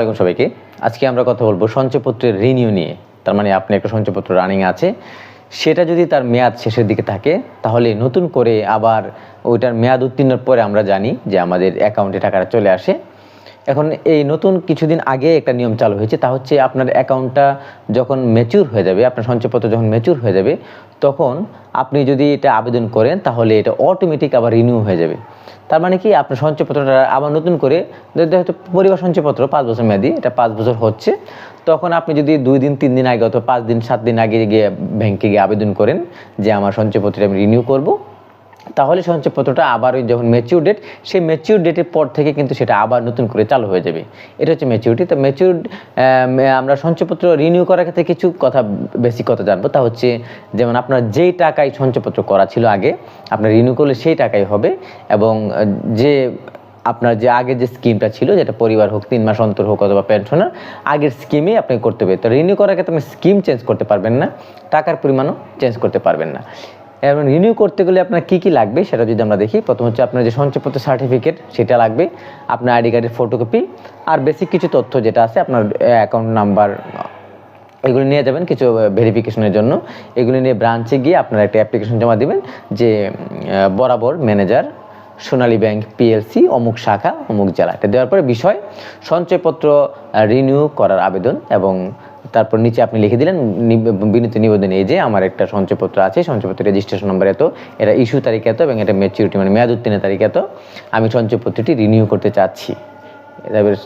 আসসালামাইকুম সবাইকে, আজকে আমরা কথা বলব সঞ্চয়পত্রের রিনিউ নিয়ে। তার মানে আপনি একটা সঞ্চয়পত্র রানিং আছে, সেটা যদি তার মেয়াদ শেষের দিকে থাকে, তাহলে নতুন করে আবার ওইটার মেয়াদ উত্তীর্ণের পরে আমরা জানি যে আমাদের অ্যাকাউন্টে টাকাটা চলে আসে। এখন এই নতুন কিছুদিন আগে একটা নিয়ম চালু হয়েছে, তা হচ্ছে আপনার অ্যাকাউন্টটা যখন ম্যাচিউর হয়ে যাবে, আপনার সঞ্চয়পত্র যখন ম্যাচিউর হয়ে যাবে, তখন আপনি যদি এটা আবেদন করেন, তাহলে এটা অটোমেটিক আবার রিনিউ হয়ে যাবে। তার মানে কি? আপনার সঞ্চয়পত্রটা আবার নতুন করে যদি হয়তো পরিবার সঞ্চয়পত্র, পাঁচ বছর মেয়াদি, এটা পাঁচ বছর হচ্ছে, তখন আপনি যদি দুই দিন, তিন দিন আগে অথবা পাঁচ দিন, সাত দিন আগে গিয়ে ব্যাংকে গিয়ে আবেদন করেন যে আমার সঞ্চয়পত্রটা আমি রিনিউ করব তাহলে সঞ্চয়পত্রটা আবার ওই যখন ম্যাচিউর ডেট সেই ম্যাচিউর ডেটের পর থেকে কিন্তু সেটা আবার নতুন করে চালু হয়ে যাবে। এটা হচ্ছে ম্যাচিউরিটি তো ম্যাচিউর আমরা সঞ্চয়পত্র রিনিউ করার ক্ষেত্রে কিছু কথা বেসিক কথা জানব। তা হচ্ছে যেমন আপনার যেই টাকায় সঞ্চয়পত্র করা ছিল আগে, আপনার রিনিউ করলে সেই টাকাই হবে এবং যে আপনার যে আগের যে স্কিমটা ছিল, যেটা পরিবার হোক, তিন মাস অন্তর হোক অথবা পেনশনার আগের স্কিমে আপনি করতে হবে তো রিনিউ করার ক্ষেত্রে আপনি স্কিম চেঞ্জ করতে পারবেন না, টাকার পরিমাণও চেঞ্জ করতে পারবেন না। এবং রিনিউ করতে গেলে আপনার কী কী লাগবে সেটা যদি আমরা দেখি, প্রথম হচ্ছে আপনার যে সঞ্চয়পত্র সার্টিফিকেট সেটা লাগবে, আপনার আইডি কার্ডের ফটোকপি আর বেসিক কিছু তথ্য যেটা আছে আপনার অ্যাকাউন্ট নাম্বার এগুলি নিয়ে যাবেন কিছু ভেরিফিকেশনের জন্য। এগুলি নিয়ে ব্রাঞ্চে গিয়ে আপনারা একটা অ্যাপ্লিকেশন জমা দেবেন যে বরাবর ম্যানেজার সোনালী ব্যাংক পিএলসি অমুক শাখা, অমুক জেলা। এটা দেওয়ার পরে বিষয়, সঞ্চয়পত্র রিনিউ করার আবেদন এবং তারপর নিচে আপনি লিখে দিলেন বিনীত নিবেদন এই যে আমার একটা সঞ্চয়পত্র আছে, সঞ্চয়পত্র রেজিস্ট্রেশন নম্বর এত এটা ইস্যু তারিখ এত এবং এটা ম্যাচিউরিটি মানে মেয়াদ উত্তীর্ণের তারিখ এত। আমি সঞ্চয়পত্রটি রিনিউ করতে চাচ্ছি।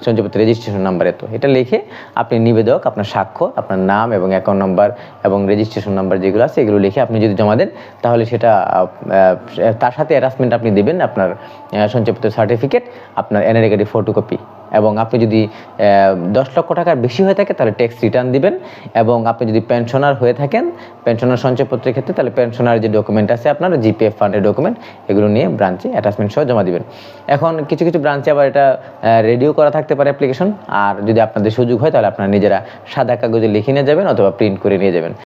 সঞ্চয়পত্র রেজিস্ট্রেশন নাম্বার এত এটা লিখে আপনি নিবেদক, আপনার স্বাক্ষর, আপনার নাম এবং অ্যাকাউন্ট নাম্বার এবং রেজিস্ট্রেশন নাম্বার যেগুলো আছে এগুলো লিখে আপনি যদি জমা দেন, তাহলে সেটা তার সাথে অ্যাটাচমেন্ট আপনি দেবেন আপনার সঞ্চয়পত্র সার্টিফিকেট আপনার এনআরএ কার্ডের ফটোকপি এবং আপনি যদি দশ লক্ষ টাকার বেশি হয়ে থাকে, তাহলে ট্যাক্স রিটার্ন দিবেন। এবং আপনি যদি পেনশনার হয়ে থাকেন পেনশনার সঞ্চয়পত্রের ক্ষেত্রে তাহলে পেনশনার যে ডকুমেন্ট আছে আপনার জিপিএফ ফান্ডের ডকুমেন্ট এগুলো নিয়ে ব্রাঞ্চে অ্যাটাচমেন্ট সহ জমা দিবেন। এখন কিছু কিছু ব্রাঞ্চে আবার এটা রেডিও করা থাকতে পারে অ্যাপ্লিকেশন আর যদি আপনাদের সুযোগ হয়, তাহলে আপনারা নিজেরা সাদা কাগজে লিখে নিয়ে যাবেন অথবা প্রিন্ট করে নিয়ে যাবেন।